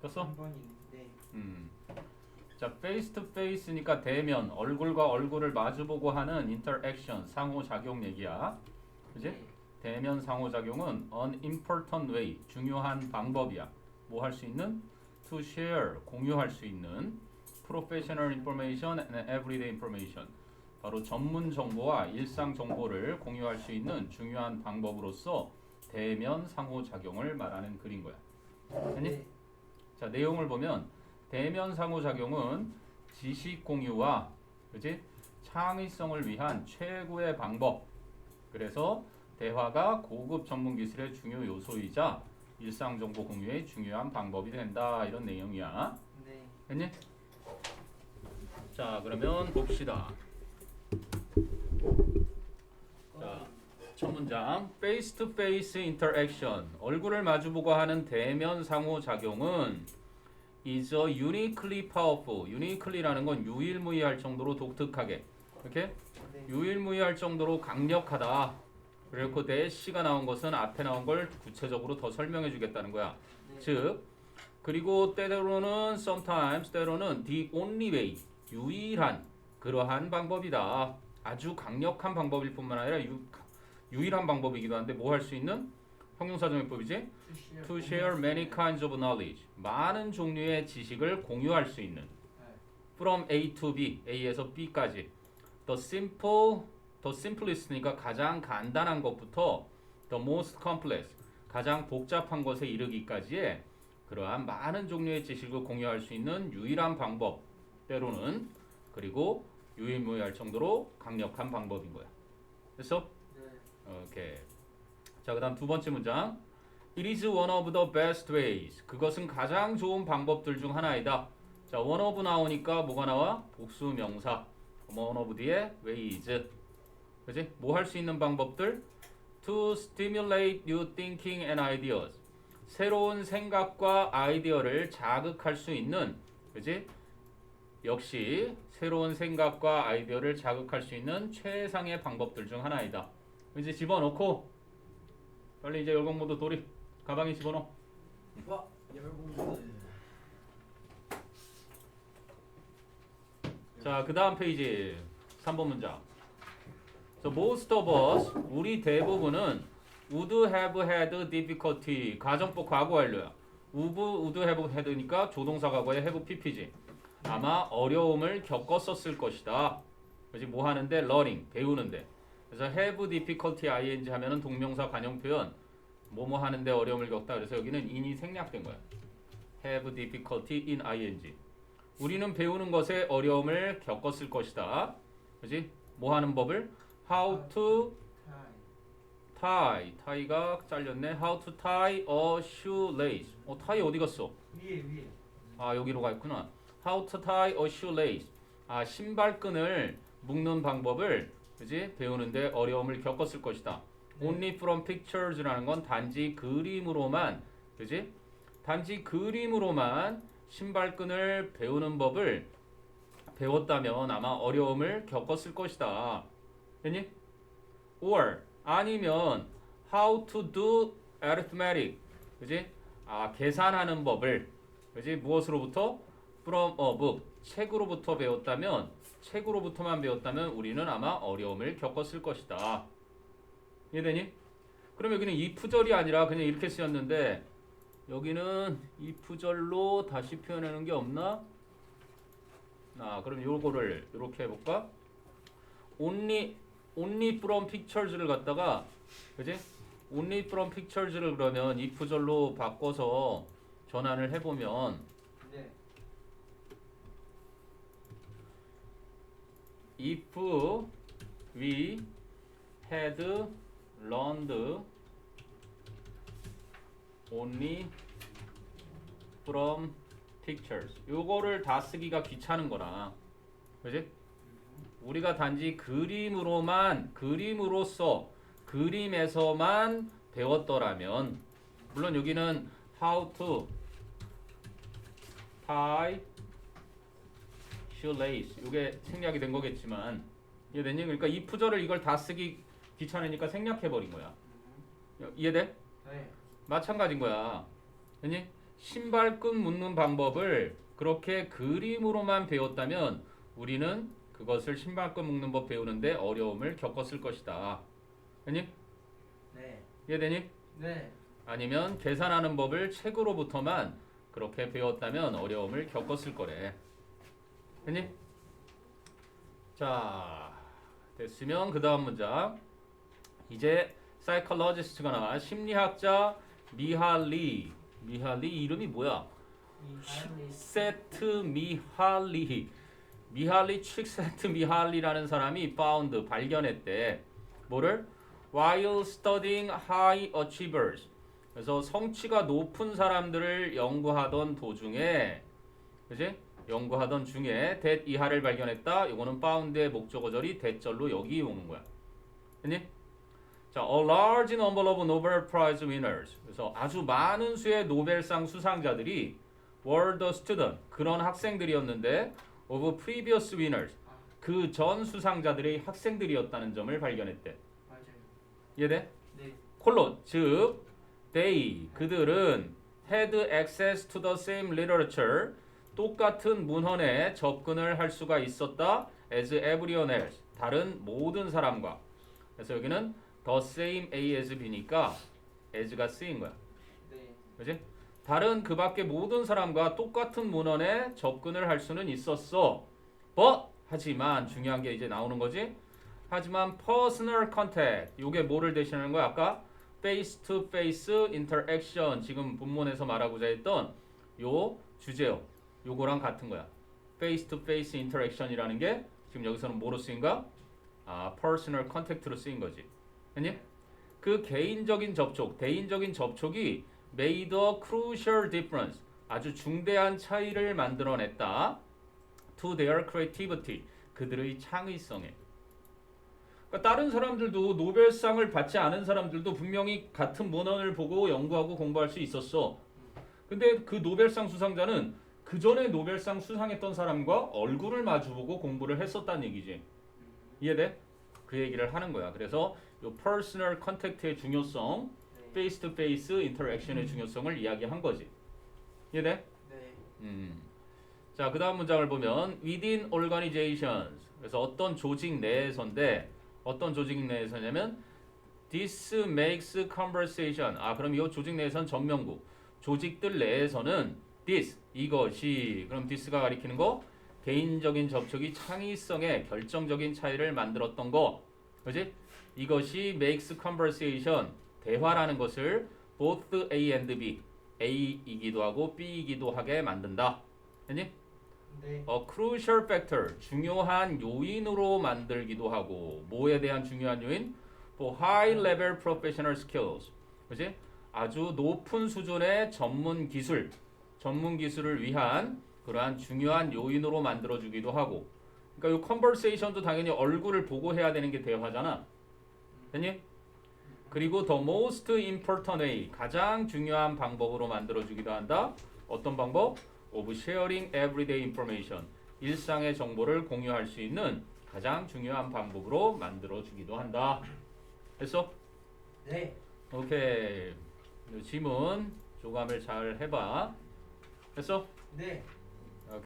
떴어? 한 번인데 음. 자, 페이스 투 페이스니까 대면, 얼굴과 얼굴을 마주보고 하는 인터액션, 상호작용 얘기야. 그지? 네. 대면 상호작용은 an important way, 중요한 방법이야. 뭐 할 수 있는? to share, 공유할 수 있는 professional information and everyday information. 바로 전문 정보와 일상 정보를 공유할 수 있는 중요한 방법으로서 대면 상호작용을 말하는 글인 거야. 아니? 네. 자 내용을 보면 대면 상호작용은 지식 공유와 그지 창의성을 위한 최고의 방법. 그래서 대화가 고급 전문 기술의 중요 요소이자 일상 정보 공유의 중요한 방법이 된다 이런 내용이야. 네. 됐니? 자 그러면 봅시다. 자, 첫 문장 face to face interaction 얼굴을 마주보고 하는 대면 상호 작용은 is a uniquely powerful uniquely라는 건 유일무이할 정도로 독특하게 이렇게 네. 유일무이할 정도로 강력하다 그리고 내 시가 나온 것은 앞에 나온 걸 구체적으로 더 설명해 주겠다는 거야 네. 즉 그리고 때로는 sometimes 때로는 the only way 유일한 그러한 방법이다 아주 강력한 방법일 뿐만 아니라 유, 유일한 방법이기도 한데 뭐 할 수 있는 형용사정의법이지 To share, many kinds of knowledge 많은 종류의 지식을 공유할 수 있는 네. from A to B A에서 B까지 the simple the simplest니까 가장 간단한 것부터 the most complex 가장 복잡한 것에 이르기까지의 그러한 많은 종류의 지식을 공유할 수 있는 유일한 방법 때로는 그리고 유일무이할 정도로 강력한 방법인 거야. 됐어? 네. 오케이. 자, 그 다음 두 번째 문장. It is one of the best ways. 그것은 가장 좋은 방법들 중 하나이다. 자, one of 나오니까 뭐가 나와? 복수 명사. one of 뒤에 ways. 그지? 뭐 할 수 있는 방법들? To stimulate new thinking and ideas. 새로운 생각과 아이디어를 자극할 수 있는, 그지? 역시 새로운 생각과 아이디어를 자극할 수 있는 최상의 방법들 중 하나이다. 이제 집어넣고 빨리 이제 열공 모드 돌입 가방에 집어넣어. 와. 자, 그 다음 페이지 3번 문장. So most of us, 우리 대부분은 would have had difficulty. 가정법 과거 완료야. would, would have had니까 조동사 과거에 have pp지. 아마 어려움을 겪었었을 것이다. 그지 뭐 하는데 learning 배우는데. 그래서 have difficulty ing 하면은 동명사 관용 표현 뭐뭐 하는데 어려움을 겪다. 그래서 여기는 in이 생략된 거야. have difficulty in ing. 우리는 배우는 것에 어려움을 겪었을 것이다. 그지? 뭐 하는 법을? How to tie. tie가 잘렸네. How to tie a shoelace. 어, tie 어디 갔어? 위에 위에. 아, 여기로 가 있구나. How to tie a shoelace. 아, 신발끈을 묶는 방법을 그지? 배우는데 어려움을 겪었을 것이다. 네. Only from pictures라는 건 단지 그림으로만 그지? 단지 그림으로만 신발끈을 배우는 법을 배웠다면 아마 어려움을 겪었을 것이다. 됐니? Or 아니면 how to do arithmetic. 그지? 아, 계산하는 법을 그지? 무엇으로부터? From a book. 책으로부터 배웠다면 책으로부터만 배웠다면 우리는 아마 어려움을 겪었을 것이다. 이해되니? 그럼 여기는 if절이 아니라 그냥 이렇게 쓰였는데 여기는 if절로 다시 표현하는 게 없나? 아, 그럼 요거를 이렇게 해볼까? only only from pictures를 갖다가 그지? only from pictures를 그러면 if절로 바꿔서 전환을 해보면 네. If we had learned only from pictures 요거를 다 쓰기가 귀찮은 거라 그지? 우리가 단지 그림으로만 그림으로써 그림에서만 배웠더라면 물론 여기는 how to tie shoelace 이게 생략이 된 거겠지만 이해됐니? 그러니까 이 푸절을 이걸 다 쓰기 귀찮으니까 생략해 버린 거야. 이해돼? 네. 마찬가지인 거야. 됐니? 신발끈 묶는 방법을 그렇게 그림으로만 배웠다면 우리는 그것을 신발끈 묶는 법 배우는데 어려움을 겪었을 것이다. 아니? 네. 이해되니? 네. 아니면 계산하는 법을 책으로부터만 그렇게 배웠다면 어려움을 겪었을 거래. 됐니? 자, 됐으면 그 다음 문장. 이제 사이콜로지스트가 나와 심리학자 미할리. 미할리 이름이 뭐야? 이 세트 미할리. 미할리 칙세트 미할리라는 사람이 found 발견했대. 뭐를? While studying high achievers. 그래서 성취가 높은 사람들을 연구하던 도중에 그지? 연구하던 중에 that 이하를 발견했다. 이거는 found의 목적어절이 that절로 여기 오는 거야. 됐니? 자, a large number of Nobel Prize winners. 그래서 아주 많은 수의 노벨상 수상자들이 were the student 그런 학생들이었는데 of previous winners 그 전 수상자들의 학생들이었다는 점을 발견했대. 맞아요. 이해돼? 네. 콜론 즉 they 그들은 had access to the same literature 똑같은 문헌에 접근을 할 수가 있었다 as everyone else 다른 모든 사람과. 그래서 여기는 the same A as B니까 as가 쓰인 거야. 네. 그지? 다른 그 밖에 모든 사람과 똑같은 문헌에 접근을 할 수는 있었어. But 하지만 중요한 게 이제 나오는 거지. 하지만 personal contact 요게 뭐를 대신하는 거야? 아까 face to face interaction 지금 본문에서 말하고자 했던 요 주제요 요거랑 같은 거야. Face to face interaction이라는 게 지금 여기서는 뭐로 쓰인가 아 personal contact로 쓰인 거지. 아니? 그 개인적인 접촉 대인적인 접촉이 made a crucial difference 아주 중대한 차이를 만들어냈다. To their creativity 그들의 창의성에. 그러니까 다른 사람들도 노벨상을 받지 않은 사람들도 분명히 같은 문헌을 보고 연구하고 공부할 수 있었어. 근데 그 노벨상 수상자는 그 전에 노벨상 수상했던 사람과 얼굴을 마주보고 공부를 했었다는 얘기지. 이해돼? 그 얘기를 하는 거야. 그래서 요 personal contact의 중요성, 네. face to face interaction의 중요성을 이야기한 거지. 이해돼? 네. 음. 자, 그다음 문장을 보면 within organizations. 그래서 어떤 조직 내에서인데 어떤 조직 내에서냐면 this makes conversation. 아, 그럼 이 조직 내에선 전명구. 조직들 내에서는 this 이것이 그럼 this가 가리키는 거 개인적인 접촉이 창의성에 결정적인 차이를 만들었던 거. 그지? 이것이 makes conversation 대화라는 것을 both A and B A이기도 하고 B이기도 하게 만든다. 아니? 네. A crucial factor 중요한 요인으로 만들기도 하고 뭐에 대한 중요한 요인? For high level professional skills. 그지? 아주 높은 수준의 전문 기술, 전문 기술을 위한 그러한 중요한 요인으로 만들어 주기도 하고. 그러니까 이 컨버세이션도 당연히 얼굴을 보고 해야 되는 게 대화잖아. 됐니? 그리고 the most important way 가장 중요한 방법으로 만들어 주기도 한다. 어떤 방법? of sharing everyday information. 일상의 정보를 공유할 수 있는 가장 중요한 방법으로 만들어 주기도 한다. 됐어? 네. 오케이. 이 지문 조감을 잘 해봐. 됐어? 네.